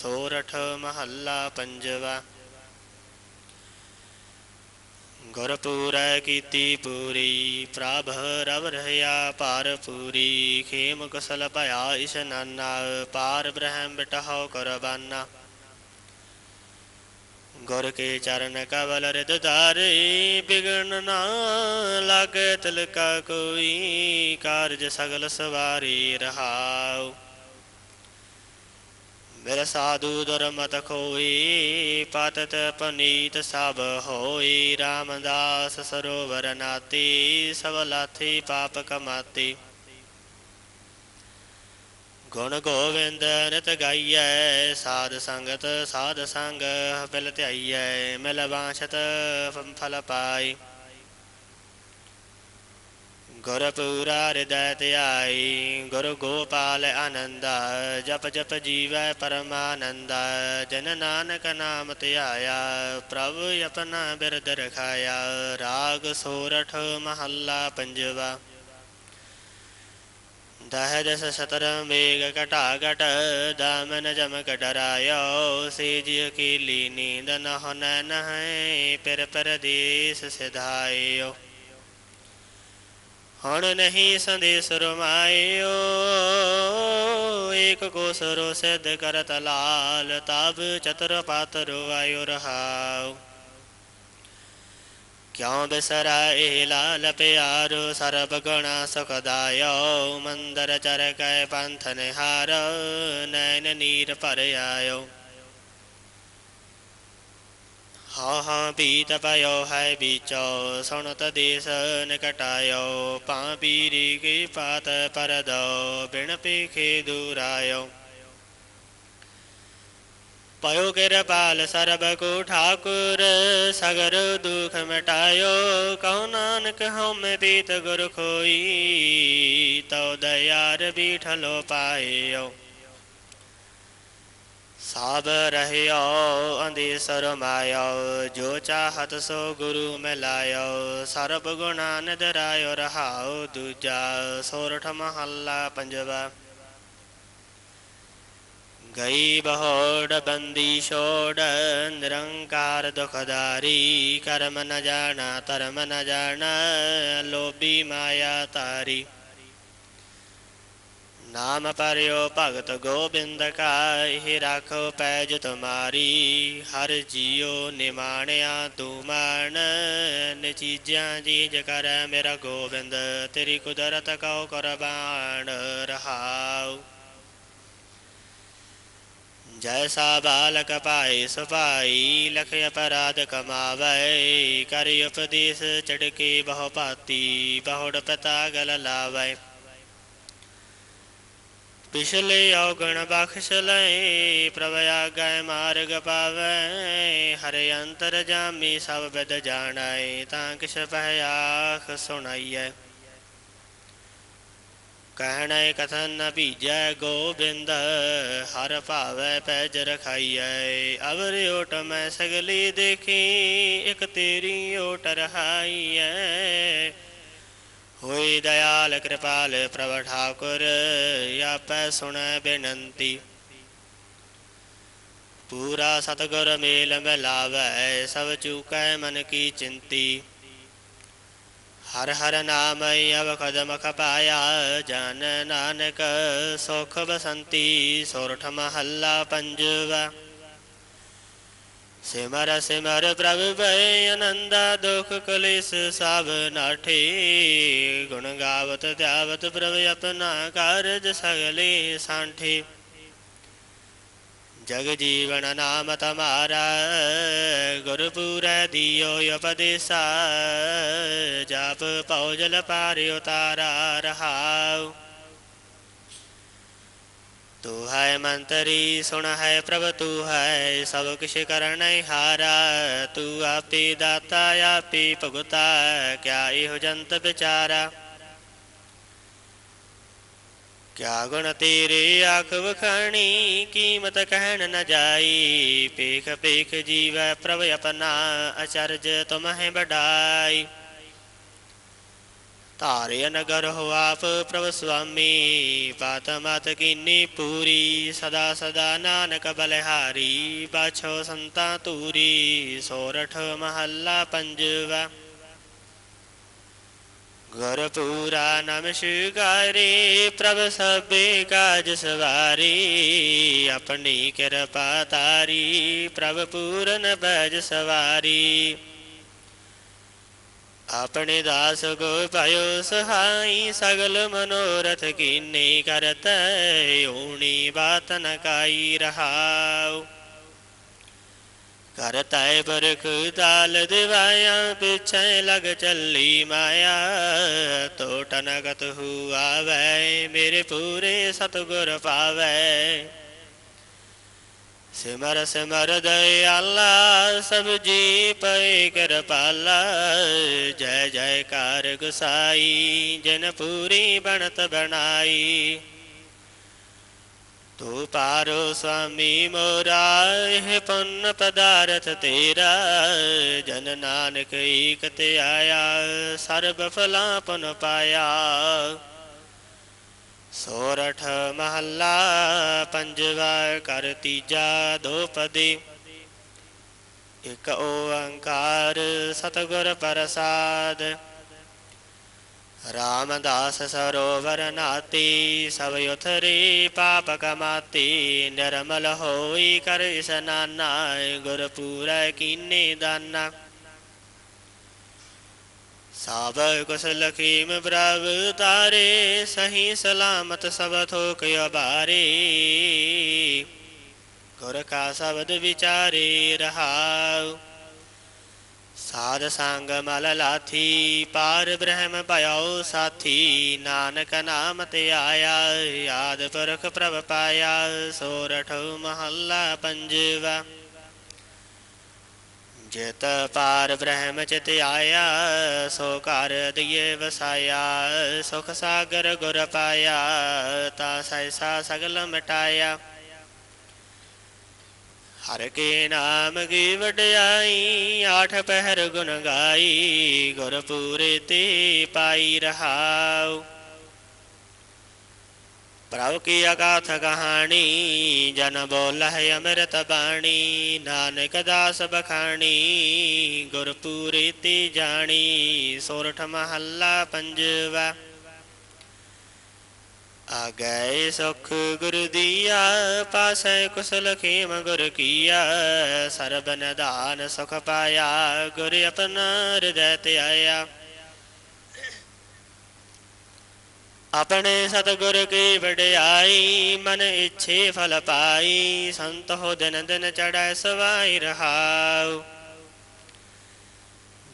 ਸੋਰਠ ਮਹੱਲਾ ਪੰਜਵਾ ਗੁਰਪੂਰੈ ਕੀਤੀ ਪੂਰੀ ਪ੍ਰਭ ਰਵ ਰਹਿਆ ਪਾਰ ਪੂਰੀ ਖੇਮ ਕੁਸਲ ਭਇਆ ਇਸ਼ਨਾਨਾ ਪਾਰ ਬ੍ਰਹਮ ਬਿਟਹੁ ਕੁਰਬਾਨਾ ਗੁਰ ਕੇ ਚਰਨ ਕਵਲ ਰਿਦ ਧਾਰੇ ਬਿਗਨ ਨਾ ਲਾਗੇ ਤਿਲਕਾ ਕੋਈ ਕਾਰਜ ਸਗਲ ਸਵਾਰੀ ਰਹਾਉ ਮੇਰਾ ਸਾਧੂ ਦੁਰਮਤ ਖੋਈ, ਪਤਤ ਪਨੀਤ ਸਭ ਹੋਈ, ਰਾਮਦਾਸ ਸਰੋਵਰ ਨਾਤੀ, ਸਭ ਲਾਥੀ ਪਾਪ ਕਮਾਤੀ। ਗੁਣ ਗੋਵਿੰਦ ਨਿਤ ਗਾਈਐ, ਸਾਧ ਸੰਗਤ ਸਾਧ ਸੰਗ ਬਿਲ ਧਿਆਈਐ, ਮਿਲ ਬਾਛਤ ਫਲ ਪਾਈ। ਗੁਰ ਪੂਰਾ ਹਿਰਦੈ ਧਿਆਈ ਗੁਰ ਗੋਪਾਲ ਆਨੰਦ, ਜਪ ਜਪ ਜੀਵੈ ਪਰਮਾਨੰਦ, ਜਨ ਨਾਨਕ ਨਾਮ ਧਿਆਇਆ, ਪ੍ਰਭ ਆਪਣਾ ਬਿਰਦ ਰਖਾਇਆ, ਰਾਗ ਸੋਰਠ ਮਹੱਲਾ ਪੰਜਵਾ। ਦਹ ਦਸ ਸਤਰ ਮੇਗ ਘਟਾ ਘਟ, ਦਾਮਨ ਜਮਕ ਡਰਾਇਓ ਸੇਜ ਅਕੀਲੀ ਨੀਂਦ ਨ ਹੋਨ ਨਹਿ, ਪਰ ਪਰਦੇਸ ਸਿਧਾਇਓ। ਹੁਣ ਨਹੀਂ ਸੰਦੇਸ ਰਮਾਇਓ, ਏਕ ਕੋ ਸਰੋ ਸਿਧ ਕਰਤ ਲਾਲ, ਤਬ ਚਤੁਰ ਪਾਤਰ ਆਇਓ ਰਹਾਉ। ਕਿਉ ਬਿਸਰਾ ਇਹ ਲਾਲ ਪਿਆਰੋ, ਸਰਬ ਗੁਣਾ ਸੁਖਦਾਇਓ ਮੰਦਰ ਚਰ ਕੈ ਪੰਥ ਨਿਹਾਰ, ਨੈਣ ਨੀਰ ਭਰ ਆਇਓ। ਹਾਂ ਹਾਂ ਪੀਤ ਪਇਓ ਹੈ ਵਿਚੋ ਸੁਣਤ ਦੇਸ ਨਿਕਟਾਇਓ ਪਾਂ ਪੀਰੀ ਕੀ ਪਾਤ ਪਰਦੋ ਬਿਨ ਪੀਖੇ ਦੂਰਾਇਓ ਪਇਓ ਕਿਰਪਾਲ ਸਰਬ ਕੋ ਠਾਕੁਰ ਸਗਰ ਦੁਖ ਮਿਟਾਇਓ ਕਉ ਨਾਨਕ ਹਉਮੈ ਪੀਤ ਗੁਰ ਖੋਈ ਤਉ ਦਇਆਰ ਬੀਠਲੋ ਪਾਇਓ ਸਾਬ ਰਹਿਓ ਅੰਦੇਸਰ ਮਾਇਓ ਜੋ ਚਾਹਤ ਸੋ ਗੁਰੂ ਮਿਲਾਇਓ। ਸਰਬ ਗੁਣਾ ਨਿਦਰਾਇਓ ਰਹਾਉ ਦੂਜਾ। ਸੋਰਠ ਮਹੱਲਾ ਪੰਜਵਾ। ਗਈ ਬਹੋੜ ਬੰਦੀ ਛੋੜ, ਨਿਰੰਕਾਰ ਦੁਖਦਾਰੀ। ਕਰਮ ਨ ਜਾਣਾ, ਧਰਮ ਨ ਜਾਣਾ, ਲੋਭੀ ਮਾਇਆ ਤਾਰੀ ਨਾਮ ਪਰਿਓ ਭਗਤ ਗੋਬਿੰਦ ਕਾ ਇਹ ਰਾਖੋ ਪੈਜ ਤੁਮਾਰੀ, ਹਰ ਜੀਉ ਨਿਮਾਣਿਆ ਤੂੰ ਮਨ ਨਚੀਜਾਂ ਜੀਜ ਕਰ ਮੇਰਾ ਗੋਬਿੰਦ, ਤੇਰੀ ਕੁਦਰਤ ਕਉ ਕੁਰਬਾਨ, ਰਹਾਉ। ਜੈਸਾ ਬਾਲਕ ਪਾਈ ਸੁਪਾਈ ਲਖ ਅਪਰਾਧ ਕਮਾਵੇ, ਕਰਿ ਉਪਦੇਸ਼ ਚੜਕੇ ਬਹੁ ਭਾਤੀ, ਬਹੁੜ ਪਤਾ ਗਲ ਲਾਵੇ। ਪਿਛਲੇ ਔਗਣ ਬਖਸ਼ ਲੈ ਪ੍ਰਭ ਆਗੈ ਮਾਰਗ ਪਾਵੈ, ਹਰਿ ਅੰਤਰ ਜਾਮੀ ਸਭ ਬਿਦ ਜਾਣੈ, ਤਾਂ ਕਿਛ ਪਹਿ ਆਖ ਸੁਣਾਈਐ। ਕਹਿਣੈ ਕਥਨ ਨ ਭੀਜੈ ਗੋਬਿੰਦ, ਹਰ ਭਾਵੈ ਪੈਜ ਰਖਾਈਐ। ਅਵਰ ਓਟ ਮੈਂ ਸਗਲੀ ਦੇਖੀ, ਇਕ ਤੇਰੀ ਓਟ ਰਹਾਈਐ। ਹੋਈ ਦਇਆਲ ਕਿਰਪਾਲ ਪ੍ਰਭ ਠਾਕੁਰ, ਆਪੈ ਸੁਣੈ ਬੇਨੰਤੀ। ਪੂਰਾ ਸਤਗੁਰ ਮੇਲ ਮਿਲਾਵੈ, ਸਭ ਚੂਕੈ ਮਨ ਕੀ ਚਿੰਤੀ। ਹਰ ਹਰ ਨਾਮ ਅਵਖਦ ਮਖ ਪਾਇਆ, ਜਨ ਨਾਨਕ ਸੁਖ ਬਸੰਤੀ, ਸੋਰਠ ਮਹੱਲਾ ਪੰਜਵਾ। ਸਿਮਰ ਸਿਮਰ ਪ੍ਰਭ ਭੈ ਆਨੰਦਾ ਦੁਖ ਕਲੇਸ਼ ਸਭ ਨਾਠੇ। ਗੁਣ ਗਾਵਤ ਧਿਆਵਤ ਪ੍ਰਭ ਆਪਣਾ ਕਾਰਜ ਸਗਲੇ ਸਾਂਠੇ। ਜਗ ਜੀਵਨ ਨਾਮ ਤਮਾਰਾ, ਗੁਰਪੂਰੈ ਦਿਓ ਉਪਦੇਸਾ। ਜਪ ਪਉਜਲ ਪਾਰਿ ਉਤਾਰਾ ਰਹਾਉ। ਤੂ ਹੈ ਮੰਤਰੀ ਸੁਣ ਹੈ ਪ੍ਰਭ ਤੂ ਹੈ ਸਭ ਕਿਛ ਕਰਨੈ ਹਾਰਾ ਤੂ ਆਪੇ ਦਾਤਾ ਆਪੇ ਭਗਤਾ ਕਿਆ ਇਹੋ ਜੰਤ ਵਿਚਾਰਾ ਕਿਆ ਗੁਣ ਤੇਰੇ ਆਖ ਵਖਾਣੀ ਕੀਮਤ ਕਹਿਣ ਨ ਜਾਈ ਪੇਖ ਪੇਖ ਜੀਵੈ ਪ੍ਰਭ ਆਪਣਾ ਅਚਰਜ ਤੁਮਹਿ ਬਡਾਈ ਧਾਰਿਆ ਨਗਰ ਹੋ ਆਪ ਪ੍ਰਭ ਸੁਆਮੀ, ਪਾਤ ਮਤ ਕੀਨੀ ਪੂਰੀ, ਸਦਾ ਸਦਾ ਨਾਨਕ ਬਲਿਹਾਰੀ, ਬਾਛੋ ਸੰਤਾ ਤੂਰੀ ਸੋਰਠ ਮਹੱਲਾ ਪੰਜਵਾ। ਗੁਰ ਪੂਰਾ ਨਮਸਕਾਰੇ ਪ੍ਰਭ ਸਭੇ ਕਾਜ ਸਵਾਰੀ, ਆਪਣੀ ਕਿਰਪਾ ਤਾਰੀ ਪ੍ਰਭ ਪੂਰਨ ਬਜ ਸਵਾਰੀ। ਆਪਣੇ ਦਾਸ ਕੋ ਪਾਇਓ ਸਹਾਈ ਸਗਲ ਮਨੋਰਥ ਕੀਨੇ ਕਰਤ ਓਣੀ ਬਾਤ ਨ ਕਾਈ ਰਹਾਉ। ਕਰਤੈ ਬਰਖ ਤਾਲ ਦਿਵਾਇਆ, ਪਿਛੈ ਲਗ ਚੱਲੀ ਮਾਇਆ ਟੋਟ ਨਗਤ ਹੁਆਵੈ, ਮੇਰੇ ਪੂਰੇ ਸਤਗੁਰ ਪਾਵੈ। ਸਿਮਰ ਸਿਮਰ ਦਇਆਲਾ, ਸਭ ਜੀ ਪਏ ਕਿਰਪਾਲਾ। ਜੈ ਜੈਕਾਰ ਗੁਸਾਈ, ਜਿਨ ਪੂਰੀ ਬਣਤ ਬਣਾਈ। ਤੂੰ ਪਾਰੋ ਸੁਆਮੀ ਮੋਰਾ, ਇਹ ਪੁੰਨ ਪਦਾਰਥ ਤੇਰਾ। ਜਨ ਨਾਨਕ ਈਕ ਤੇ ਆਇਆ, ਸਰਬ ਫਲਾਂ ਪੁਨ ਪਾਇਆ। ਸੋਰਠ ਮਹੱਲਾ ਪੰਜਵਾ ਕਰ ਤੀਜਾ ਦੋਪਦੀ ਇਕ ਓੰਕਾਰ ਸਤਿਗੁਰ ਪ੍ਰਸਾਦ। ਰਾਮਦਾਸ ਸਰੋਵਰ ਨਾਤੀ, ਸਭ ਉਥਰੇ ਪਾਪ ਕਮਾਤੀ, ਨਿਰਮਲ ਹੋਈ ਕਰ ਇਸਨਾਨਾ ਗੁਰ ਪੂਰੈ ਕੀਨੇ ਦਾਨਾ। ਸਾਬ ਕੁਸ ਲਖੀਮ ਪ੍ਰਭ ਤਾਰੇ, ਸਹੀ ਸਲਾਮਤ ਸਭ ਥੋਕ ਅਬਾਰੇ। ਗੁਰ ਕਾ ਸ਼ਬਦ ਵਿਚਾਰੇ ਰਹਾਉ। ਸਾਧ ਸੰਗ ਮਲ ਲਾਥੀ, ਪਾਰ ਬ੍ਰਹਮ ਭਇਓ ਸਾਥੀ। ਨਾਨਕ ਨਾਮ ਤੇ ਆਇਆ ਯਾਦ ਪੁਰਖ ਪ੍ਰਭ ਪਾਇਆ। ਸੋਰਠ ਮਹੱਲਾ ਪੰਜਵਾ। ਜਿਤ ਪਾਰ ਬ੍ਰਹਮ ਚਿਤ ਆਇਆ, ਸੋ ਘਰ ਦਿਏ ਵਸਾਇਆ, ਸੁਖ ਸਾਗਰ ਗੁਰ ਪਾਇਆ, ਤਾ ਸੈਸਾ ਸਗਲ ਮਟਾਇਆ। ਹਰ ਕੇ ਨਾਮ ਕੀ ਵਡਿਆਈ, ਆਠ ਪਹਿਰ ਗੁਣ ਗਾਈ ਗੁਰ ਪੂਰੇ ਤੇ ਪਾਈ ਰਹਾਉ। ਪ੍ਰਭ ਕੀ ਅਗਾਥ ਕਹਾਣੀ ਜਨ ਬੋਲਹਿ ਅੰਮ੍ਰਿਤ ਬਾਣੀ ਨਾਨਕ ਦਾਸ ਬਖਾਣੀ ਗੁਰ ਪੂਰੇ ਤੇ ਜਾਣੀ ਸੋਰਠ ਮਹੱਲਾ ਪੰਜਵਾ ਆਗੈ ਸੁਖ ਗੁਰ ਦੀਆ ਪਾਸੈ ਕੁਸਲ ਖੇਮ ਗੁਰ ਕੀਆ ਸਰਬ ਨਿਧਾਨ ਸੁਖ ਪਾਇਆ ਗੁਰ ਆਪਣਾ ਹਿਰਦੈ ਤੇ ਆਇਆ ਆਪਣੇ ਸਤਗੁਰ ਕੀ ਵਡਿਆਈ ਮਨ ਇੱਛੇ ਫਲ ਪਾਈ ਸੰਤ ਹੋ ਦਿਨ ਦਿਨ ਚੜੈ ਸਵਾਈ ਰਹਾਉ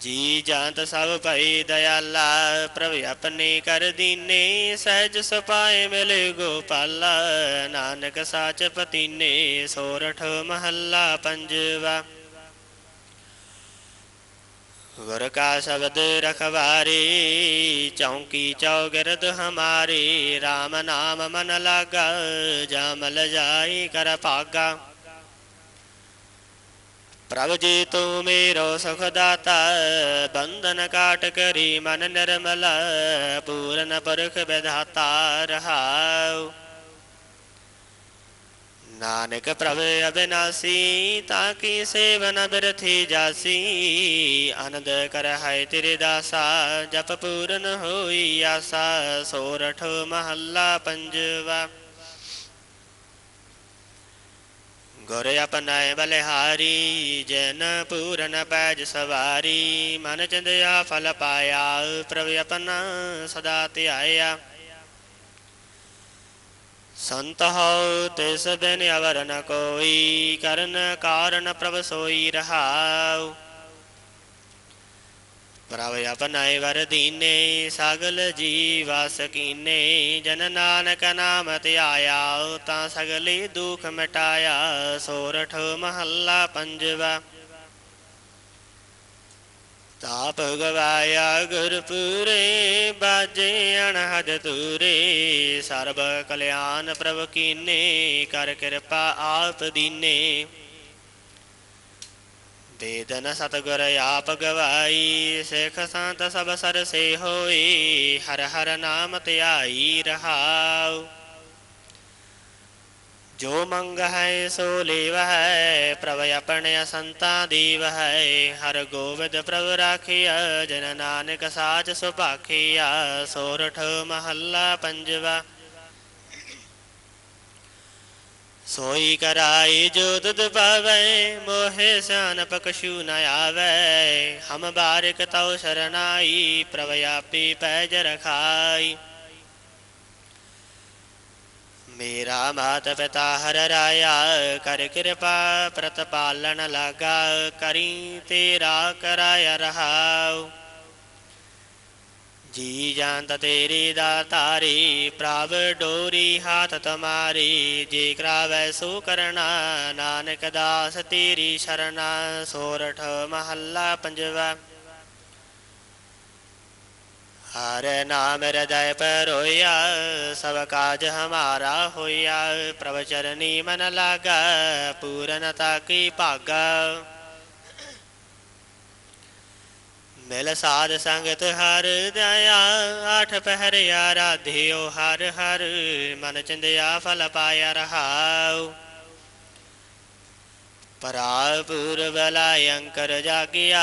ਜੀ ਜਾਂਤ ਸਭ ਭਈ ਦਇਆਲਾ ਪ੍ਰਭ ਆਪਣੇ ਕਰ ਦੀਨੇ ਸਹਿਜ ਸੁਪਾਏ ਮਿਲੇ ਗੋਪਾਲਾ ਨਾਨਕ ਸਾਚ ਪਤੀਨੇ ਸੋਰਠ ਮਹੱਲਾ ਪੰਜਵਾ ਗੁਰ ਕਾ ਸ਼ਬਦ ਰਖਵਾਰੇ, ਚੌਂਕੀ ਚੌਗਿਰਦ ਹਮਾਰੇ RAM ਨਾਮ ਮਨ ਲਾਗਾ, ਜਾਮਲ ਜਾਈ ਕਰ ਭਾਗਾ। ਪ੍ਰਭ ਜੀ ਤੂੰ ਮੇਰੋ ਸੁਖ ਦਾਤਾ ਬੰਧਨ ਕਾਟ ਕਰੀ ਮਨ ਨਿਰਮਲ, ਪੂਰਨ ਪੁਰਖ ਵਿਧਾਤਾ ਰਹਾਉ। ਨਾਨਕ ਪ੍ਰਭ ਅਬਿਨਾਸੀ ਤਾਂ ਕੀ ਸੇਵਨ ਬਿਰਥੀ ਜਾਸੀ ਆਨੰਦ ਕਰ ਹੈ ਤੇਰੇ ਦਾਸਾ ਜਪ ਪੂਰਨ ਹੋਈ ਆਸਾ ਸੋਰਠ ਮਹੱਲਾ ਪੰਜਵਾ ਗੁਰ ਆਪਣਾਏ ਬਲਿਹਾਰੀ ਜਨ ਪੂਰਨ ਪੈਜ ਸਵਾਰੀ ਮਨ ਚੰਦਿਆ ਫਲ ਪਾਇਆ ਪ੍ਰਭ ਆਪਣਾ ਸਦਾ ਧਿਆਇਆ ਸੰਤ ਹੋ ਤਿਸ ਬਿਨ ਅਵਰ ਨ ਕੋਈ, ਕਰਨ ਕਾਰਨ ਪ੍ਰਭ ਸੋਈ ਰਹਾਉ। ਪ੍ਰਭ ਆਪਨਾਏ ਵਰ ਦੀਨੇ, ਸਗਲ ਜੀਵ ਸਕੀਨੇ ਜਨ ਨਾਨਕ ਨਾਮ ਧਿਆਇਆ ਤਾਂ ਸਗਲੇ ਦੁਖ ਮਿਟਾਇਆ, ਸੋਰਠ ਮਹੱਲਾ ਪੰਜਵਾ। ਤਾਪ ਗਵਾਇਆ ਗੁਰਪੂਰੇ, ਬਾਜੇ ਅਣਹਦ ਤੂਰੇ ਸਰਬ ਕਲਿਆਣ ਪ੍ਰਭ ਕੀਨੇ, ਕਰ ਕਿਰਪਾ ਆਪ ਦੀਨੇ। ਵੇਦਨ ਸਤਗੁਰ ਆਪ ਗਵਾਈ, ਸਿੱਖ ਸੰਤ ਸਭ ਸਰਸੇ ਹੋਈ ਹਰ ਹਰ ਨਾਮ ਧਿਆਈ ਰਹਾਉ। ਜੋ ਮੰਗ ਹੈ ਸੋ ਲੇਵ ਹੈ ਪ੍ਰਭ ਆਪਣੇ ਸੰਤਾਂ ਦੀਵ ਹੈ ਹਰ ਗੋਬਿੰਦ ਪ੍ਰਭ ਰਾਖਿਆ ਜਨ ਨਾਨਕ ਸਾਚ ਸੁਭਾਖਿਆ ਸੋਰਠ ਮਹੱਲਾ ਪੰਜਵਾ। ਸੋਈ ਕਰਾਈ ਜੋ ਤੁਧ ਪਾਵੈ, ਮੋਹਿ ਸਿਆਨਪ ਕਛੂ ਨ ਆਵੈ। ਹਮ ਬਾਰਿਕ ਤਉ ਸ਼ਰਨਾਈ ਪ੍ਰਭ ਆਪੀ ਪੈਜ ਰਖਾਈ। ਮੇਰਾ ਮਾਤ ਪਿਤਾ ਹਰ ਰਾਇਆ ਕਰ ਕਿਰਪਾ ਪ੍ਰਤਪਾਲਨ ਲਾਗਾ ਕਰੀ ਤੇਰਾ ਕਰਾਇਆ ਰਹਾਉ। ਜੀ ਜਾਂਤ ਤੇਰੀ ਦਾਤਾਰੀ ਪ੍ਰਭ ਡੋਰੀ ਹਾਥ ਤੁਮਾਰੀ, ਜੇ ਕਰਾਵੈ ਸੋ ਕਰਣਾ, ਨਾਨਕ ਦਾਸ ਤੇਰੀ ਸ਼ਰਨਾ ਸੋਰਠ ਮਹੱਲਾ ਪੰਜਵਾ। ਹਰ ਨਾਮ ਹਿਰਦੈ ਪਰੋਇਆ ਸਭ ਕਾਜ ਹਮਾਰਾ ਹੋਇਆ। ਪ੍ਰਭ ਚਰਨੀ ਮਨ ਲਾਗਾ, ਪੂਰਨਤਾ ਕੀ ਭਾਗਾ। ਮਿਲ ਸਾਧ ਸੰਗਤ ਹਰ ਦਇਆ, ਆਠ ਪਹਿਰ ਆਰਾਧਿਓ ਹਰ ਹਰ, ਮਨ ਚਿੰਦਿਆ ਫਲ ਪਾਇਆ ਰਹਾਉ। ਪਰਾਪੁਰ ਬਲਾਇ ਅੰਕਰ ਜਾਗਿਆ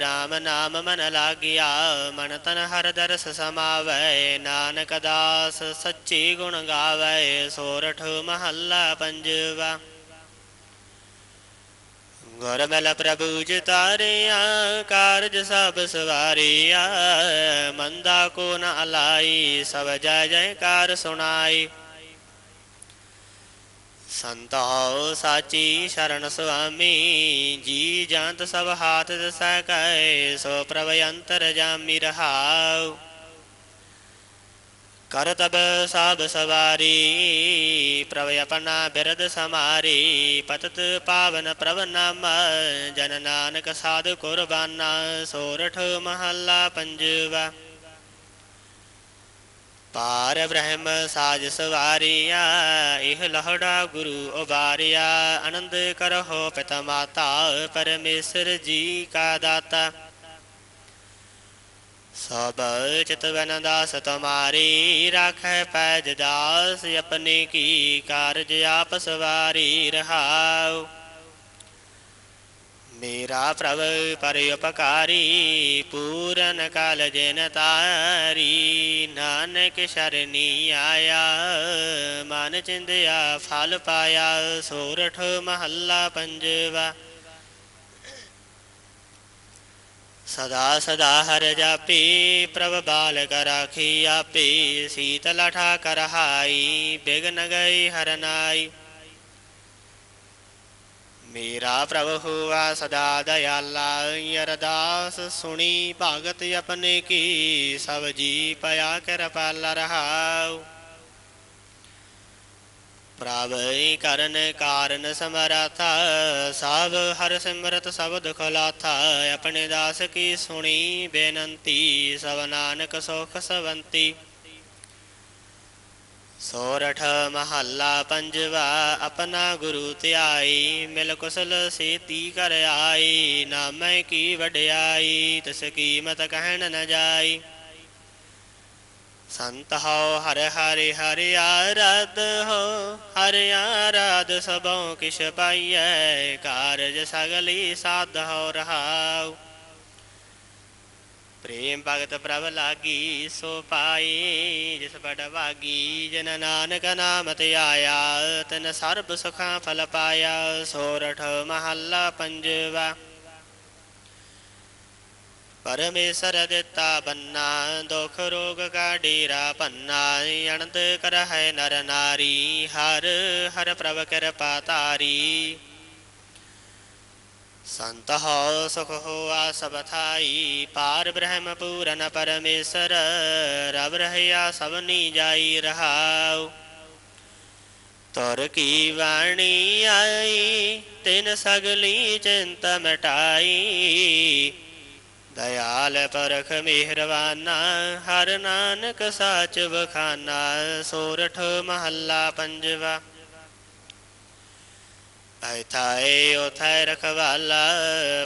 RAM ਨਾਮ ਮਨ ਲਾਗਿਆ ਮਨ ਤਨ ਹਰ ਦਰਸ ਸਮਾਵੈ ਨਾਨਕ ਦਾਸ ਸੱਚੀ ਗੁਣ ਗਾਵੈ ਸੋਰਠ ਮਹੱਲਾ ਪੰਜਵਾ ਗੁਰ ਮਿਲ ਪ੍ਰਭੂ ਜਿਤਾਰਿਆ ਕਾਰਜ ਸਭ ਸਵਾਰਿਆ ਮੰਦਾ ਕੋ ਨ ਅਲਾਈ ਸਭ ਜੈ ਜੈਕਾਰ ਸੁਣਾਈ ਸੰਤੋ ਸਾਚੀ ਸ਼ਰਨ ਸੁਆਮੀ, ਜੀ ਜੰਤ ਸਭ ਹਾਥ ਦਸੈ ਕੈ ਸੋ ਪ੍ਰਭ ਅੰਤਰ ਜਾਮੀ ਰਹਾਉ। ਕਰ ਤਬ ਸਵਾਰੀ, ਪ੍ਰਭ ਆਪਣਾ ਬਿਰਦ ਸਮਾਰੀ, ਪਤਤ ਪਾਵਨ ਪ੍ਰਭ ਨਾਮ, ਜਨ ਨਾਨਕ ਸਾਧ ਕੁਰਬਾਨਾ ਸੋਰਠ ਮਹੱਲਾ ਪੰਜਵਾ। ਪਾਰ ਬ੍ਰਹਮ ਸਾਜ ਸਵਾਰਿਆ, ਇਹ ਲਹੜਾ ਗੁਰੂ ਉਬਾਰਿਆ। ਆਨੰਦ ਕਰਹੁ ਪਿਤਾ ਮਾਤਾ, ਪਰਮੇਸ਼ਰ ਜੀ ਕਾ ਦਾਤਾ। ਸਭ ਚਿਤਵਨ ਦਾਸ ਤੁਮਾਰੀ ਰਾਖੈ ਪੈਜ ਦਾਸ, ਆਪਣੀ ਕੀ ਕਾਰਜ ਆਪ ਸਵਾਰੀ ਰਹਾਉ। ਮੇਰਾ ਪ੍ਰਭ ਪਰ ਉਪਕਾਰੀ, ਪੂਰਨ ਕਾਲ ਜਿਨ ਤਾਰੀ। ਨਾਨਕ ਸ਼ਰਨੀ ਆਇਆ, ਮਨ ਚਿੰਦਿਆ, ਫਲ ਪਾਇਆ, ਸੋਰਠ ਮਹੱਲਾ ਪੰਜਵਾ। ਸਦਾ ਸਦਾ ਹਰ ਜਾਪੀ, ਪ੍ਰਭ ਬਾਲਕ ਰਾਖੀ ਆਪੇ। ਸੀਤਲ ਠਾਕ ਰਹਾਈ ਬਿਗਨ ਗਈ ਹਰਨਾਈ ਮੇਰਾ ਪ੍ਰਭ ਹੁਆ ਸਦਾ ਦਇਆਲਾ ਅਰਦਾਸ ਸੁਣੀ ਭਗਤ ਆਪਣੇ ਕੀ, ਸਭ ਜੀ ਪਿਆ ਕਿਰਪਾਲ ਰਹਾਉ। ਪ੍ਰਭ ਕਰਨ ਕਾਰਨ ਸਮਰਥਾ, ਸਭ ਹਰ ਸਿਮਰਤ ਸਭ ਦੁਖ ਲਾਥਾ, ਆਪਣੇ ਦਾਸ ਕੀ ਸੁਣੀ ਬੇਨੰਤੀ, ਸਭ ਨਾਨਕ ਸੁਖ ਸਵੰਤੀ। ਸੋਰਠ ਮਹੱਲਾ ਪੰਜਵਾ, ਆਪਣਾ ਗੁਰੂ ਧਿਆਈ, ਮਿਲ ਕੁਸਲ ਸੇਤੀ ਕਰ ਆਈ, ਨਾਮੈ ਕੀ ਵਡਿਆਈ, ਤਿਸ ਕੀਮਤ ਕਹਿਣ ਨ ਜਾਈ। ਸੰਤ ਹੋ ਹਰ ਹਰਿ ਹਰਿ ਆਰਾਧ ਹੋ, ਹਰਿ ਆਰਾਧ ਸਭੋ ਕਿਛ ਪਾਈਐ, ਕਾਰਜ ਸਗਲੀ ਸਾਧ ਹੋ ਰਹਾਉ। ਪ੍ਰੇਮ ਭਗਤ ਪ੍ਰਭ ਲਾਗੀ, ਸੋ ਪਾਈ ਜਿਸ ਬੜ ਭਾਗੀ ਜਨ ਨਾਨਕ ਨਾਮ ਤੇ ਆਇਆ, ਤਨ ਸਰਬ ਸੁਖਾਂ ਫਲ ਪਾਇਆ, ਸੋਰਠ ਮਹੱਲਾ ਪੰਜਵਾ। ਪਰਮੇਸ਼ਰ ਦਿੱਤਾ ਬੰਨਾ, ਦੁਖ ਰੋਗ ਕਾ ਡੇਰਾ ਪੰਨਾ ਅਨੰਦ ਕਰ ਹੈ ਨਰ ਨਾਰੀ, ਹਰ ਹਰ ਪ੍ਰਭ ਕਿਰਪਾ ਤਾਰੀ ਸੰਤ ਹੋ ਸੁਖ ਹੋਆ ਸਭ ਥਾਈ ਪਾਰ ਬ੍ਰਹਮ ਪੂਰਨ ਪਰਮੇਸ਼ਰ ਰਬ ਰਹਿਆ ਸਭਨੀ ਜਾਈ ਰਹਾਉ। ਤੁਰ ਕੀ ਵਾਣੀ ਆਈ, ਤਿਨ ਸਗਲੀ ਚਿੰਤ ਮਟਾਈ। ਦਇਆਲ ਪਰਖ ਮਿਹਰਵਾਨਾ ਹਰ ਨਾਨਕ ਸਾਚ ਬਖਾਨਾ ਸੋਰਠ ਮਹੱਲਾ ਪੰਜਵਾ। ਐਥਾਏ ਉਥੈ ਰਖਵਾਲਾ,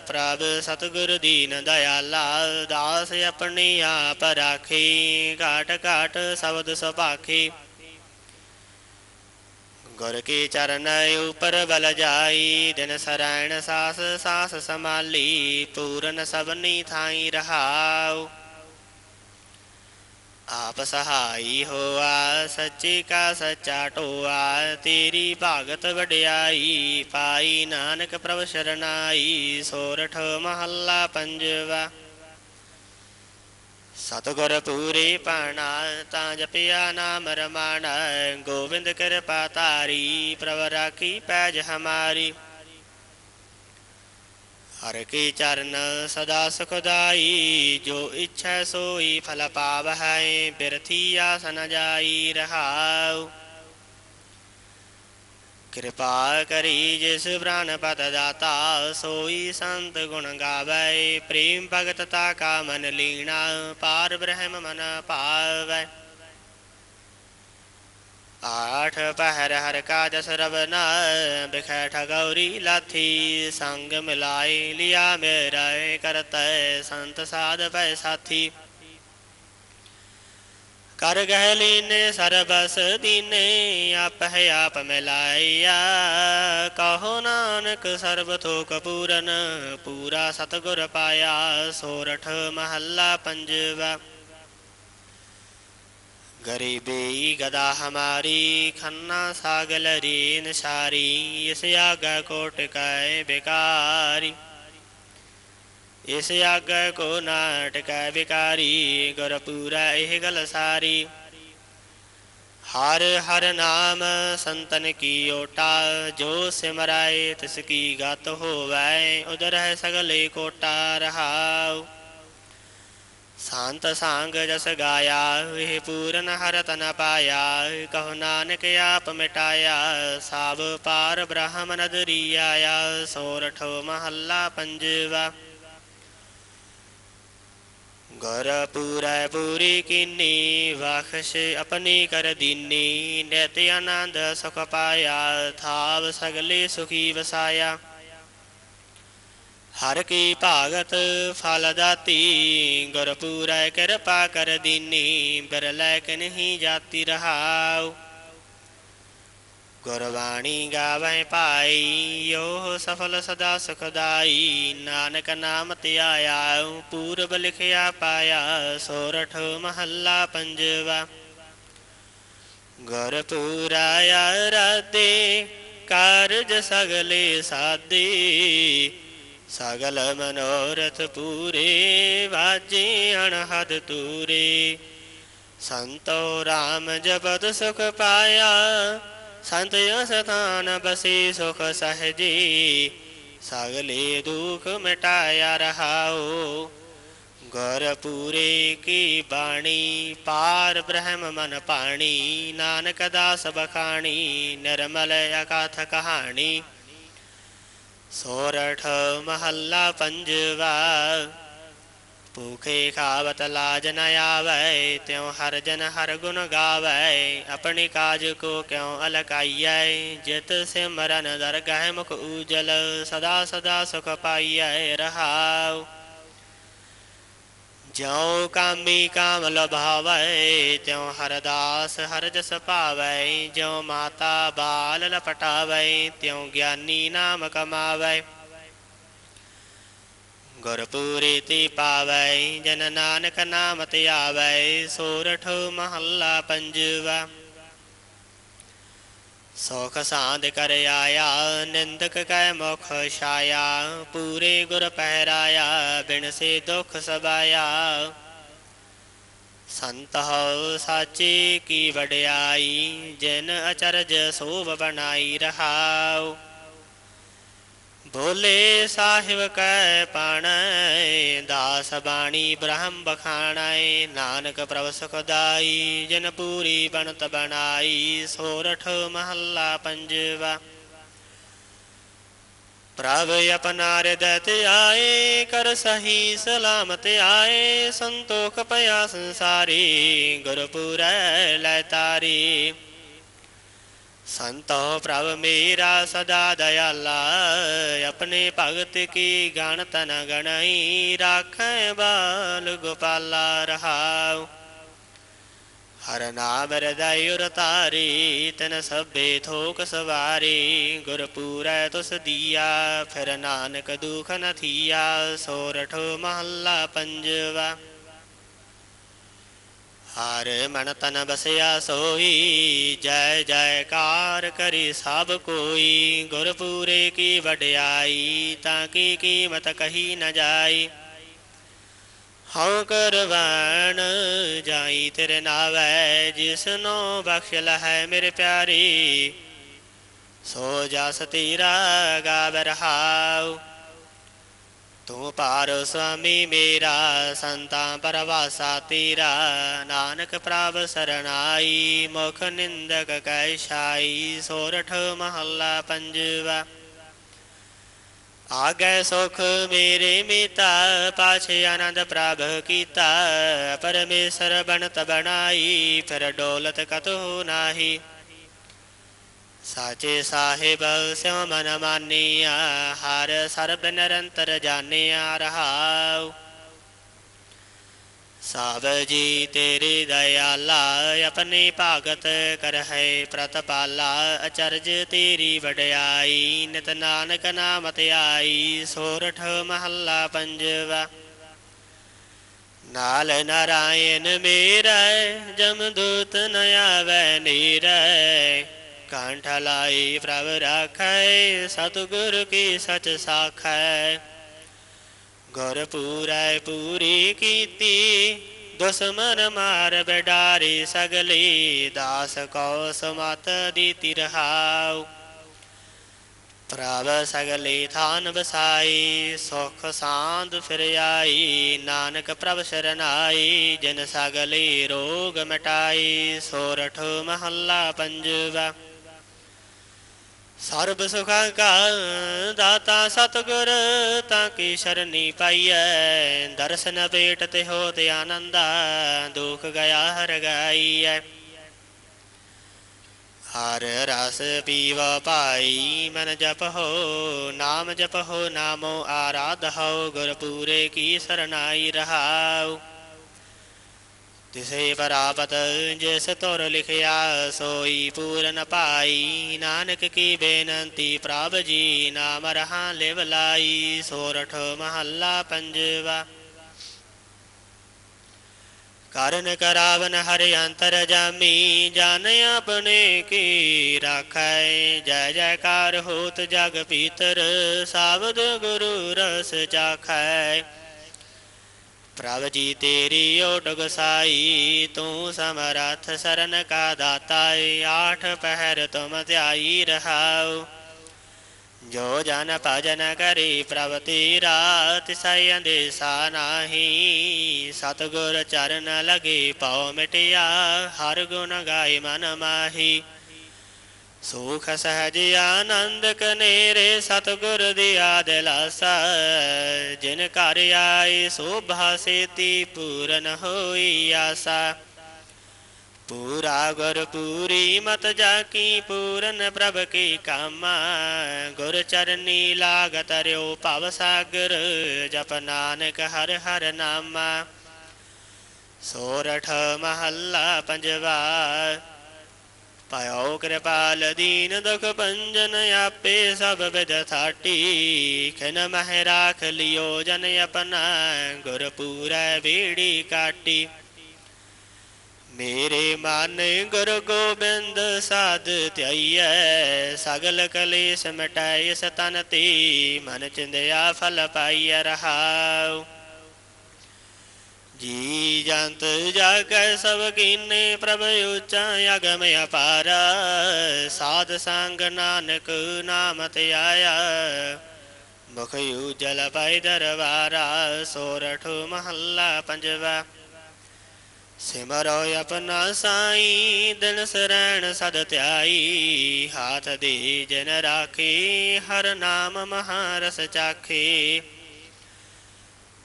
ਪ੍ਰਭ ਸਤਿਗੁਰ ਦੀਨ ਦਇਆਲਾ ਦਾਸ ਆਪਣੀ ਆਪ ਰਾਖੀ ਘਾਟ ਘਾਟ ਸ਼ਬਦ ਸੁਭਾਖੀ। ਗੁਰ ਕੀ ਚਰਨ ਉਪਰ ਬਲ ਜਾਈ, ਦਿਨ ਸਰਾਇਣ ਸਾਸ ਸਾਸ ਸਮਾਲੀ ਪੂਰਨ ਸਭਨੀ ਥਾਈ ਰਹਾਉ। ਆਪ ਸਹਾਈ ਹੋਆ, ਸੱਚੀ ਕਾ ਸੱਚਾ ਟੋਆ, ਤੇਰੀ ਭਾਗਤ ਵਡਿਆਈ, ਪਾਈ ਨਾਨਕ ਪ੍ਰਭ ਸ਼ਰਨਾਈ, ਸੋਰਠ ਮਹੱਲਾ ਪੰਜਵਾ। ਸਤਗੁਰ ਪੂਰੇ ਪਾਣਾ, ਤਾਂ ਜਪਿਆ ਨਾਮ ਰਮਾਣਾ, ਗੋਬਿੰਦ ਕਿਰਪਾ ਤਾਰੀ ਪ੍ਰਭ ਰਾਖੀ ਪੈਜ ਹਮਾਰੀ। ਹਰ ਕੀ ਚਰਨ ਸਦਾ ਸੁਖਦਾਈ ਜੋ ਇੱਛਾ ਸੋਈ ਫਲ ਪਾਵਹਿ, ਬਿਰਥੀ ਆਸਨ ਜਾਈ ਰਹਾਉ। ਕਿਰਪਾ ਕਰੀ ਜਿਸ ਪ੍ਰਾਨ ਪਤ ਦਾਤਾ, ਸੋਈ ਸੰਤ ਗੁਣ ਗਾਵੇ, ਪ੍ਰੇਮ ਭਗਤ ਤਾ ਕਾ ਮਨ ਲੀਣਾ, ਪਾਰ ਬ੍ਰਹਮ ਮਨ ਪਾਵੈ। ਆਠ ਪਹਿਰ ਹਰ ਕਾ ਜਸ ਰਵਨਾ ਬਿਖੈ ਠਗੌਰੀ ਲਾਥੀ ਸੰਗ ਮਿਲਾਈ ਲਿਆ ਮੇਰਾ ਕਰਤੈ ਸੰਤ ਸਾਧ ਪੈ ਸਾਥੀ ਕਰ ਗਹਿ ਲੀਨੇ ਸਰਬਸ ਦੀਨੇ ਆਪ ਹੈ ਆਪ ਮਿਲਾਇਆ ਕਹੋ ਨਾਨਕ ਸਰਬ ਥੋਕ ਪੂਰਨ ਪੂਰਾ ਸਤਗੁਰ ਪਾਇਆ ਸੋਰਠ ਮਹੱਲਾ ਪੰਜਵਾ गरीबी गदा हमारी खन्ना सागल रीन सारी इस आग कोट कै बेकारी इस आग को नाट कै बेकारी गुरपूरा एह गल सारी हर हर नाम संतन की ओटा जो सिमराए तिसकी गत होवै उधर है सगले कोटा रहाऊ ਸੰਤ ਸੰਗ ਜਸ ਗਾਇਆ ਇਹ ਪੂਰਨ ਹਰ ਤਨ ਪਾਇਆ ਕਹੋ ਨਾਨਕ ਆਪ ਮਿਟਾਇਆ ਸਭ ਪਾਰ ਬ੍ਰਹਮ ਨਦਰੀ ਆਇਆ ਸੋਰਠ ਮਹੱਲਾ ਪੰਜਵਾ ਗੁਰ ਪੂਰੈ ਪੂਰੀ ਕੀਨੀ ਵਖਸ਼ ਆਪਣੀ ਕਰ ਦੀਨੀ ਨਿਤ ਆਨੰਦ ਸੁਖ ਪਾਇਆ ਥਾਵ ਸਗਲੇ ਸੁਖੀ ਵਸਾਇਆ ਹਰ ਕੀ ਭਾਗਤ ਫਲ ਦਾਤੀ ਗੁਰ ਪੂਰੈ ਕਿਰਪਾ ਕਰ ਦੀਨੀ ਬਿਰਲੇ ਕਿ ਜਾਤੀ ਰਹਾਉ। ਗੁਰਬਾਣੀ ਗਾਵੇ ਪਾਈ ਓ ਸਫਲ ਸਦਾ ਸੁਖਦਾਈ, ਨਾਨਕ ਨਾਮ ਧਿਆਇਆ ਪੂਰਬ ਲਿਖਿਆ ਪਾਇਆ, ਸੋਰਠ ਮਹੱਲਾ ਪੰਜਵਾ। ਗੁਰ ਪੂਰਾ ਆਰਾਧੇ ਕਾਰਜ ਸਗਲੇ ਸਾਦੇ ਸਗਲ ਮਨੋਰਥ ਪੂਰੇ, ਵਾਜੇ ਅਣਹਦ ਤੂਰੇ ਸੰਤੋ ਰਾਮ ਜਪਤ ਸੁਖ ਪਾਇਆ, ਸੰਤ ਅਸਥਾਨ ਬਸੇ ਸੁਖ ਸਹਜੀ। ਸਗਲੇ ਦੁਖ ਮਿਟਾਇਆ ਰਹਾਓ ਗੁਰ ਪੂਰੇ ਕੀ ਬਾਣੀ, ਪਾਰ ਬ੍ਰਹਮ ਮਨ ਪਾਣੀ। ਨਾਨਕ ਦਾਸ ਬਖਾਣੀ, ਨਿਰਮਲ ਅਕਾਥ ਕਹਾਣੀ। ਸੋਰਠ ਮਹੱਲਾ ਪੰਜਵਾ ਭੂਖੇ ਖਾਵਤ ਲਾਜ ਨ ਆਵੈ ਤਿਉ ਹਰ ਜਨ ਹਰ ਗੁਣ ਗਾਵੈ ਆਪਣੀ ਕਾਜ ਕੋ ਕਿਉ ਅਲਕਾਈਐ ਜਿਤ ਸਿਮਰਨ ਦਰਗਹਿ ਮੁਖ ਊਜਲ ਸਦਾ ਸਦਾ ਸੁਖ ਪਾਈਐ ਰਹਾਉ ਜਿਉ ਕਾਮੀ ਕਾਮ ਲਭਾਵੈ, ਤਿਉ ਹਰਦਾਸ ਹਰ ਜਸ ਪਾਵੈ ਜਿਉ ਮਾਤਾ ਬਾਲ ਲਪਟਾਵੈ, ਤਿਉ ਗਿਆਨੀ ਨਾਮ ਕਮਾਵੈ। ਗੁਰਪੂਰੀ ਤੀ ਪਾਵੈ, ਜਨ ਨਾਨਕ ਨਾਮ ਧਿਆਵੈ, ਸੋਰਠ ਮਹੱਲਾ ਪੰਜਵਾ। ਸੋਖ ਸਾਧ ਕਰ ਆਇਆ, ਨਿੰਦਕ ਕੈ ਮੁਖ ਛਾਇਆ, ਪੂਰੇ ਗੁਰ ਪਹਿਰਾਇਆ, ਬਿਨ ਸੇ ਦੁਖ ਸਬਾਇਆ। ਸੰਤ ਹੋ ਸਾਚੇ ਕੀ ਵਡਿਆਈ, ਜਿਨ ਅਚਰਜ ਸੋਭ ਬਣਾਈ ਰਹਾਉ। ਬੋਲੇ ਸਾਹਿਬ ਕੈ ਪਾਣੈ, ਦਾਸ ਬਾਣੀ ਬ੍ਰਹਮ ਬਖਾਣੈ, ਨਾਨਕ ਪ੍ਰਭ ਸੁਖਦਾਈ ਜਿਨ ਪੂਰੀ ਬਣਤ ਬਣਾਈ, ਸੋਰਠ ਮਹੱਲਾ ਪੰਜਵਾ। ਪ੍ਰਭ ਆਪਣਾ ਰਿਦਤ ਆਏ, ਕਰ ਸਹੀ ਸਲਾਮਤ ਆਏ, ਸੰਤੋਖ ਪਿਆ ਸੰਸਾਰੀ, ਗੁਰਪੁਰੈ ਲੈ ਤਾਰੀ। ਸੰਤੋ ਪ੍ਰਭ ਮੇਰਾ ਸਦਾ ਦਇਆਲਾ ਆਪਣੇ ਭਗਤ ਕੀ ਗਣਤ ਨ ਗਣਈ ਰਾਖੈ ਬਾਲ ਗੋਪਾਲਾ ਰਹਾਉ। ਹਰ ਨਾਮ ਹਿਰਦੈ ਉਰ ਤਨ ਸਭੇ ਥੋਕ ਸਵਾਰੀ ਗੁਰ ਪੂਰੈ ਤੁਸ ਦੀਆ, ਫਿਰ ਨਾਨਕ ਦੁਖ ਨ ਥੀਆ ਸੋਰਠ ਮਹੱਲਾ ਪੰਜਵਾ। ਹਰ ਮਨ ਤਨ ਬਸਿਆ ਸੋਈ, ਜੈ ਜੈਕਾਰ ਕਰੀ ਸਭ ਕੋਈ। ਗੁਰਪੂਰੇ ਕੀ ਵਡਿਆਈ, ਤਾਂ ਕੀ ਕੀਮਤ ਕਹੀ ਨ ਜਾਈ। ਹਉ ਕਰਵਾਣ ਜਾਈ ਤੇਰੇ ਨਾਵੈ, ਜਿਸਨੋ ਬਖਸ਼ ਲਹੈ ਮੇਰੇ ਪਿਆਰੀ। ਸੋ ਜਸ ਤੀਰਾ ਗਾਵ ਰਹਾਉ ਤੂੰ ਪਾਰ ਸੁਆਮੀ ਮੇਰਾ ਸੰਤਾਂ ਪਰਵਾਸਾ ਤੇਰਾ ਨਾਨਕ ਪ੍ਰਭ ਸਰਣਾਈ ਮੁਖ ਨਿੰਦਕ ਕੈ ਛਾਈ ਸੋਰਠ ਮਹੱਲਾ ਪੰਜਵਾ ਆਗੈ ਸੁਖ ਮੇਰੇ ਮਿਤਾ ਪਾਛੇ ਆਨੰਦ ਪ੍ਰਭ ਕੀਤਾ ਪਰਮੇਸ਼ਰ ਬਣਤ ਬਣਾਈ ਫਿਰ ਡੋਲਤ ਕਤੂ ਨਾਹੀ ਸਾਚੇ ਸਾਹਿਬ ਸਿਉ ਮਨ ਮਾਨੀਆ ਹਰ ਸਰਬ ਨਿਰੰਤਰ ਜਾਣਿਆ ਰਹਾਉ। ਸਭ ਜੀ, ਤੇਰੀ ਦਇਆਲਾ, ਆਪਣੀ ਭਾਗਤ ਕਰਹਿ ਪ੍ਰਤਪਾਲਾ, ਅਚਰਜ ਤੇਰੀ ਵਡਿਆਈ, ਨਿਤ ਨਾਨਕ ਨਾਮ ਧਿਆਈ ਸੋਰਠ ਮਹੱਲਾ ਪੰਜਵਾ। ਨਾਲ ਨਾਰਾਇਣ ਮੇਰਾ, ਜਮਦੂਤ ਨ ਆਵੈ ਨੀਰੈ। ਕੰਠ ਲਾਈ ਪ੍ਰਭ ਰਾਖੈ, ਸਤਿਗੁਰ ਕੀ ਸਚ ਸਾਖੈ। ਗੁਰ ਪੂਰੈ ਪੂਰੀ ਕੀਤੀ, ਦੁਸ਼ਮਨ ਮਾਰ ਬਡਾਰੀ ਸਗਲੀ, ਦਾਸ ਕੋ ਸਮਤ ਦੀਤੀ ਰਹਾਉ ਪ੍ਰਭ ਸਗਲੀ ਥਾਨ ਵਸਾਈ, ਸੁਖ ਸਾਂਦ ਫਿਰ ਆਈ, ਨਾਨਕ ਪ੍ਰਭ ਸ਼ਰਨਾਈ, ਜਨ ਸਗਲੀ ਰੋਗ ਮਟਾਈ, ਸੋਰਠ ਮਹੱਲਾ ਪੰਜਵਾ। ਸਰਬ ਸੁਖਾਂ ਕਾ ਦਾਤਾ ਸਤਗੁਰ, ਤਾਂ ਕੀ ਸ਼ਰਨੀ ਪਾਈਐ? ਦਰਸ਼ਨ ਭੇਟ ਤੇ ਹੋਤ ਆਨੰਦਾ, ਦੁਖ ਗਿਆ ਹਰ ਗਾਈਐ। ਹਰ ਰਸ ਪੀਵਾ ਪਾਈ ਮਨ ਜਪ ਹੋ, ਨਾਮ ਜਪ ਹੋ, ਨਾਮੋ ਆਰਾਧਹੁ ਗੁਰ ਪੂਰੇ ਕੀ ਸਰਨਾਈ ਰਹਾਉ। ਤਿਸੇ ਪਰਾਪਤ ਜਿਸ ਤੁਰ ਲਿਖਿਆ, ਸੋਈ ਪੂਰਨ ਪਾਈ। ਨਾਨਕ ਕੀ ਬੇਨਤੀ, ਪ੍ਰਭ ਜੀ ਨਾਮ ਰਹਾ ਲਿਵ ਲਾਈ। ਸੋਰਠ ਮਹੱਲਾ ਪੰਜਵਾ। ਕਰਨ ਕਰਾਵਨ ਹਰਿ ਅੰਤਰ ਜਾਮੀ ਜਾਣ ਆਪਣੇ ਕੀ ਰਾਖੈ। ਜੈ ਜੈਕਾਰ ਹੋਤ ਜਗ ਪੀਤਰ ਸਾਵਦ ਗੁਰੂ ਰਸ ਚਾਖੈ। ਪ੍ਰਭ ਜੀ ਤੇਰੀ ਓਟ ਗਸਾਈ ਤੂੰ ਸਮਰਥ ਸਰਨ ਕਾ ਦਾਤਾ ਆਠ ਪਹਿਰ ਤੁਮ ਧਿਆਈ ਰਹਾਉ। ਜੋ ਜਨ ਭਜਨ ਕਰੀ ਪ੍ਰਭ ਤੇਰਾ, ਤਿਸੈ ਅੰਦੇਸਾ ਨਾਹੀ। ਸਤਗੁਰ ਚਰਨ ਲਗੇ ਪਉ ਮਿਟਿਆ, ਹਰ ਗੁਣ ਗਾਏ ਮਨ ਮਾਹੀ। ਸੁਖ ਸਹਜ ਆਨੰਦ ਕਨੇਰੇ ਸਤਗੁਰ ਦਿਆ ਦਿਲਾਸਾ ਜਿਨ ਘਰ ਆਏ ਸੋਭਾ ਸੇਤੀ ਪੂਰਨ ਹੋਈ ਆਸਾ। ਪੂਰਾ ਗੁਰ ਪੂਰੀ ਮਤ ਜਾ ਕੀ ਪੂਰਨ ਪ੍ਰਭ ਕੀ ਕਾਮਾ। ਗੁਰ ਚਰਨੀ ਲਾਗਤ ਰਿਓ ਭਵ ਸਾਗਰ, ਜਪ ਨਾਨਕ ਹਰ ਹਰ ਨਾਮਾ। ਸੋਰਠ ਮਹੱਲਾ ਪੰਜਵਾ ਪਾਇਓ ਕਿਰਪਾਲ ਦੀਨ ਦੁਖ ਪੰਜਨ ਆਪੇ ਸਭ ਵਿਦ ਥਾਟੀ। ਖਨ ਮਹਿ ਰਾਖ ਲਿਓ ਜਨ ਆਪਣਾ, ਗੁਰ ਪੂਰੈ ਬੀੜੀ ਕਾਟੀ। ਮੇਰੇ ਮਨ ਗੁਰ ਗੋਬਿੰਦ ਸਾਧ ਧਿਆਈਐ, ਸਗਲ ਕਲੇਸ਼ ਮਿਟਾਇ ਸਤਨ ਤੇ ਮਨ ਚਿੰਦਿਆ ਫਲ ਪਾਈਐ ਰਹਾਉ। ਜੀ ਜੰਤ ਜਾਗੈ ਸਭ ਕੀਨੇ ਪ੍ਰਭ ਉਚਾ ਅਗਮ ਅਪਾਰ, ਸਾਧ ਸੰਗ ਨਾਨਕ ਨਾਮ ਤੇ ਆਇਆ। ਮੁਖ ਉਜਲ ਪਾਈ ਦਰਬਾਰਾ, ਸੋਰਠ ਮਹੱਲਾ ਪੰਜਵਾ। ਸਿਮਰੋ ਆਪਣਾ ਸਾਈ, ਦਿਨ ਸਰਣ ਸਦ ਧਿਆਈ। ਹਾਥ ਦੇ ਜਨ ਰਾਖੀ, ਹਰ ਨਾਮ ਮਹਾਰਸ ਚਾਖੀ।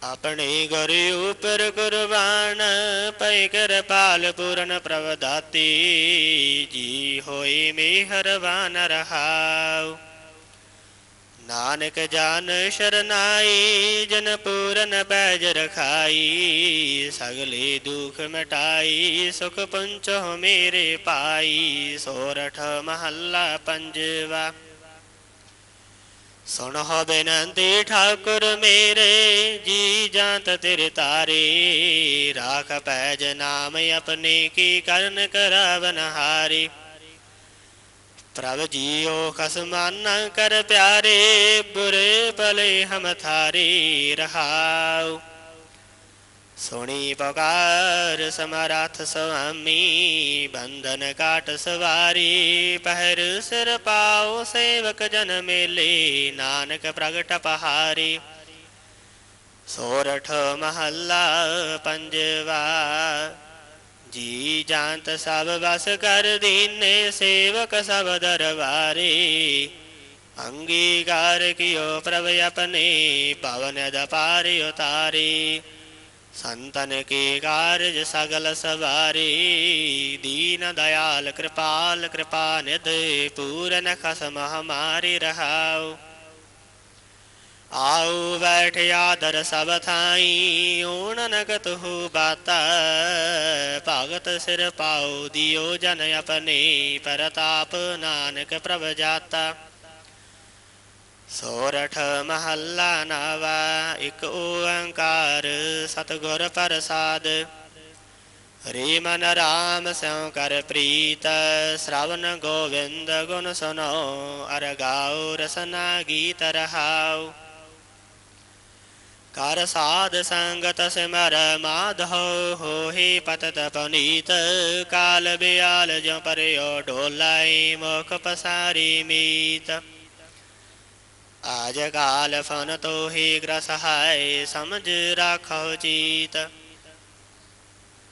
ਆਪਣੇ ਗੁਰ ਉਪਰ ਕੁਰਬਾਨ ਪੈ ਕਿਰਪਾਲ ਪੂਰਨ ਪ੍ਰਵਦਾਤੀ, ਜੀ ਹੋਈ ਮਿਹਰਬਾਨ ਰਹਾਉ। ਨਾਨਕ ਜਾਨ ਸ਼ਰਨਾਈ, ਜਨ ਪੂਰਨ ਪੈਜ ਰਖਾਈ, ਸਗਲੇ ਦੁਖ ਮਿਟਾਈ, ਸੁਖ ਪੰਚੋ ਮੇਰੇ ਪਾਈ ਸੋਰਠ ਮਹੱਲਾ ਪੰਜਵਾ। ਸੁਣ ਹੋ ਬੇਨੰਤੀ ਠਾਕੁਰ ਮੇਰੇ, ਜੀ ਜਾਂਤ ਤੇਰੇ ਤਾਰੇ। ਰਾਖ ਪੈਜ ਨਾਮ ਆਪਣੇ ਕੀ ਕਰਨ ਕਰਾਵਨ ਹਾਰੇ। ਪ੍ਰਭ ਜੀਓ ਖਸਮਾਨ ਕਰ ਪਿਆਰੇ, ਬੁਰੇ ਭਲੇ ਹਮ ਥਾਰੇ ਰਹਾਉ। ਸੁਣੀ ਪਕਾਰ ਸਮਰਥ ਸੁਆਮੀ, ਬੰਧਨ ਕਾਟ ਸਵਾਰੀ, ਪਹਿਰ ਸਿਰ ਪਾਉ ਸੇਵਕ ਜਨ ਮੇਲੇ, ਨਾਨਕ ਪ੍ਰਗਟ ਪਹਾਰੀ। ਸੋਰਠ ਮਹੱਲਾ ਪੰਜਵਾ, ਜੀ ਜਾਂਤ ਸਭ ਵਸ ਕਰ ਦੀਨੇ ਸੇਵਕ ਸਭ ਦਰਬਾਰੇ। ਅੰਗੀਕਾਰ ਕੀਓ ਪ੍ਰਭ ਆਪਣੇ, ਪਵਨ ਦਪਾਰ ਉਤਾਰੇ। ਸੰਤਨ ਕੇ ਕਾਰਜ ਸਗਲ ਸਵਾਰੀ, ਦੀਨ ਦਇਆਲ ਕਿਰਪਾਲ, ਕਿਰਪਾ ਨਿਧ, ਪੂਰਨ ਖਸਮ ਹਮਾਰੀ ਰਹਾਉ। ਆਉ ਬੈਠ ਆਦਰ ਸਭ ਥਾਈ ਓਣ ਨਗਤ ਹੋ ਬਾਤਾ, ਭਗਤ ਸਿਰ ਪਾਉ, ਦਿਓ ਜਨ ਆਪਣੇ, ਪਰਤਾਪ ਨਾਨਕ ਪ੍ਰਭ ਜਾਤਾ। ਸੋਰਠ ਮਹੱਲਾ ਨਵਾ, ਇੱਕ ਓੰਕਾਰ ਸਤਿਗੁਰ ਪ੍ਰਸਾਦ। ਹਰੀ ਮਨ ਰਾਮ ਸਿਉ ਕਰ ਪ੍ਰੀਤ ਸ਼੍ਰਵਣ ਗੋਵਿੰਦ ਗੁਣ ਸੁਨੋ, ਅਰ ਗਾਉ ਰਸਨਾ ਗੀਤ ਰਹਾਉ। ਕਰ ਸਾਧ ਸੰਗਤ ਸਿਮਰ ਮਾਧੋ, ਹੋਹੀ ਪਤਤ ਪਨੀਤ, ਕਾਲ ਬਿਆਲ ਜੋ ਪਰਿਓ ਢੋਲਾਈ ਮੁਖ ਪਸਾਰੀ ਮੀਤ। ਆਜ ਕਾਲ ਫਨ ਤੋਹੀ ਗ੍ਰਸ ਹਾਇ ਸਮਝ ਰਾਖੋ ਚੀਤ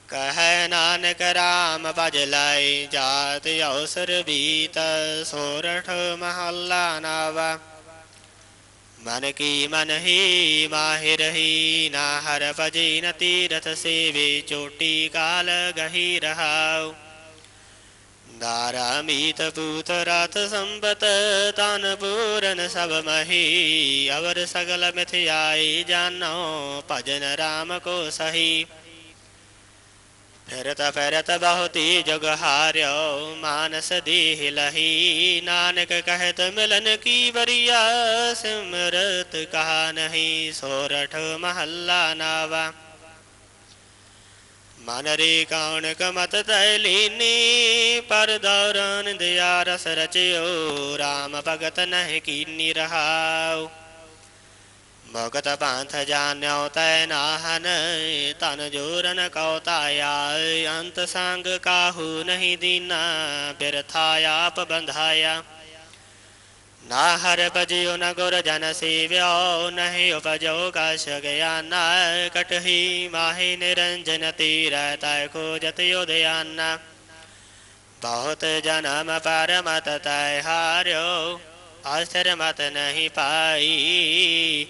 ਕਹੈ ਨਾਨਕ ਰਾਮ ਭਜ ਲਾਈ, ਜਾਤ ਅਵਸਰ ਬੀਤ, ਸੋਰਠ ਮਹੱਲਾ ਨਵਾ। ਮਨ ਕੀ ਮਨ ਹੀ ਮਾਹਿਰ ਹੀ ਨਾ, ਹਰ ਭਜੀ ਨ ਤੀਰਥ ਸੇਵੇ, ਚੋਟੀ ਕਾਲ ਗਹੀ ਰਹਾਉ। ਦਾਰਾ ਮੀਤ ਪੂਤ ਰਾਤ ਸੰਬਤ ਤਨ ਪੂਰਨ ਸਭ ਮਹੀ ਅਵਰ ਸਗਲ ਮਿਥਿਆਈ ਜਾਨੋ ਭਜਨ ਰਾਮ ਕੋ ਸਹੀ ਫਿਰਤ ਫਿਰਤ ਬਹੁਤੀ ਜਗ ਹਾਰਿਓ ਮਾਨਸ ਦੇਹ ਲਹੀ ਨਾਨਕ ਕਹਿਤ ਮਿਲਨ ਕੀ ਵਰੀਆ ਸਿਮਰਤ ਕਹਾ ਨਹੀਂ ਸੋਰਠ ਮਹੱਲਾ ਨਾਵਾ ਮਨ ਰੇ ਕੌਣ ਕਮਤ ਤੈ ਲੀਨੀ ਪਰ ਦੌਰਨ ਦਿਆ ਰਸ ਰਚਿਓ RAM ਭਗਤ ਨਹਿ ਕੀਨੀ ਰਹਾਉ। ਭਗਤ ਪੰਥ ਜਾਣਿਓ ਤੈ ਨਾਹਨ ਤਨ ਜੋਰਨ ਕਉ ਤਾਇਆ, ਅੰਤ ਸੰਗ ਕਾਹੂ ਨਹੀਂ ਦੀਨਾ, ਬਿਰਥਾ ਆਪ ਬੰਧਾਇਆ। ਨਾ ਹਰ ਭਜਿਓ ਨ ਗੁਰ ਜਨ ਸੇਵਿਓ ਨਹੀਂ ਉਪਜੋ ਕਛ ਗਿਆਨ ਕਟਹੀ ਮਾਹੀ ਨਿਰੰਜਨ ਤੀਰ ਤੈ ਖੋਜਤ ਉਦਿਆਨ ਬਹੁਤ ਜਨਮ ਪਰਮਤ ਤੈ ਹਾਰਿਓ ਆਸਰ ਮਤ ਨਹੀਂ ਪਾਈ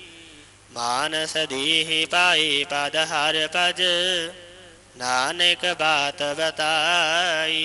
ਮਾਨਸ ਦੇਹ ਪਾਈ ਪਦ ਹਰ ਭਜ ਨਾਨਕ ਬਾਤ ਬਤਾਈ